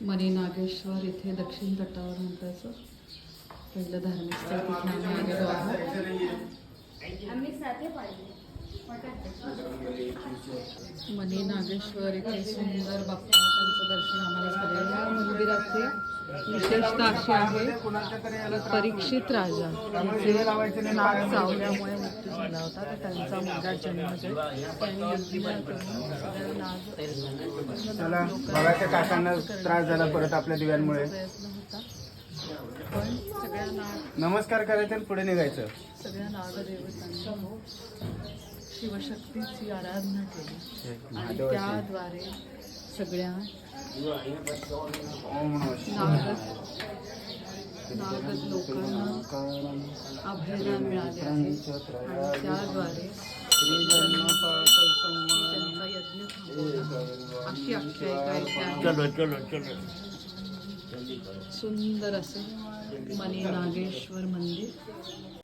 मनी नागेश्वर इथे दक्षिण तटावर म्हणताचं पहिलं धार्मिक स्थळ तिथे आम्ही आलेलो आहोत. मनी नागेश्वर इथे सुंदर बाप्पा त्यांचं दर्शन आम्हाला झालेलं आहे. या मंदिराची विशेषता अशी आहे परीक्षित राजा यांचे नाक चावल्यामुळे मृत्यू झाला होता. तर त्यांचा मुलगा जन्मजय त्यांनी युद्ध करून सगळ्या नाग चला बघाच्या काकांना त्रास झाला परत आपल्या दिव्यांमुळे नमस्कार करायचं आणि पुढे निघायचं सगळ्या नागदेवतांनी शिवशक्तीची आराधना केली आणि. त्याद्वारे सगळ्या. नागद नागद लोकांना अभयदान मिळाले आहे आणि त्याद्वारे अशी आख्यायिका सुंदर असे मनी नागेश्वर मंदिर.